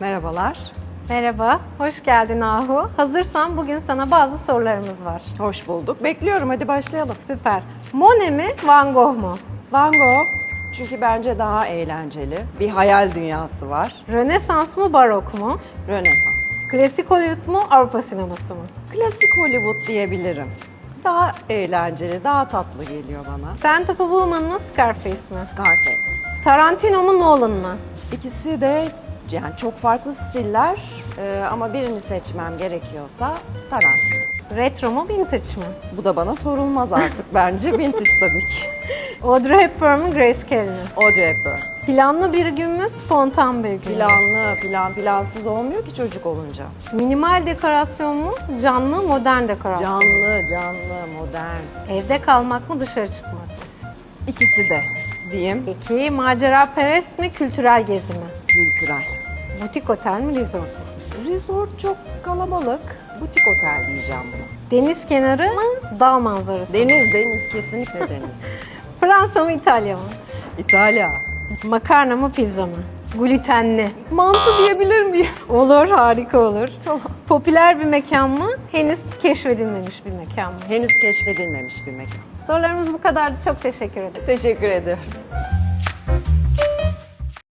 Merhabalar. Merhaba, hoş geldin Ahu. Hazırsan bugün sana bazı sorularımız var. Hoş bulduk. Bekliyorum. Hadi başlayalım. Süper. Monet mi, Van Gogh mu? Van Gogh. Çünkü bence daha eğlenceli. Bir hayal dünyası var. Rönesans mı, barok mu? Rönesans. Klasik Hollywood mu, Avrupa sineması mı? Klasik Hollywood diyebilirim. Daha eğlenceli, daha tatlı geliyor bana. Scent of a Woman mı, Scarface mi? Scarface. Tarantino mu, Nolan mı? İkisi de yani çok farklı stiller Ee, ama birini seçmem gerekiyorsa Tarantino. Retro mu, vintage mi? Bu da bana sorulmaz artık bence. Vintage tabii ki. Audrey Hepburn mu, Grace Kelly mi? Audrey Hepburn. Planlı bir gün mü, spontan bir gün mü? Planlı, plan plansız olmuyor ki çocuk olunca. Minimal dekorasyon mu, canlı, modern dekorasyon mu? Canlı, canlı, modern. Evde kalmak mı, dışarı çıkmak mı? İkisi de diyeyim. Peki macera perest mi, kültürel gezi mi? Kültürel. Butik otel mi, resort mu? Resort çok kalabalık. Butik otel diyeceğim buna. Deniz kenarı mı, dağ manzarası mı? Deniz, deniz. Kesinlikle deniz. Fransa mı, İtalya mı? İtalya. Makarna mı, pizza mı? Glutenli. Mantı diyebilir miyim? Olur, harika olur. Popüler bir mekan mı, henüz keşfedilmemiş bir mekan mı? Henüz keşfedilmemiş bir mekan. Sorularımız bu kadardı. Çok teşekkür ederim. Teşekkür ederim.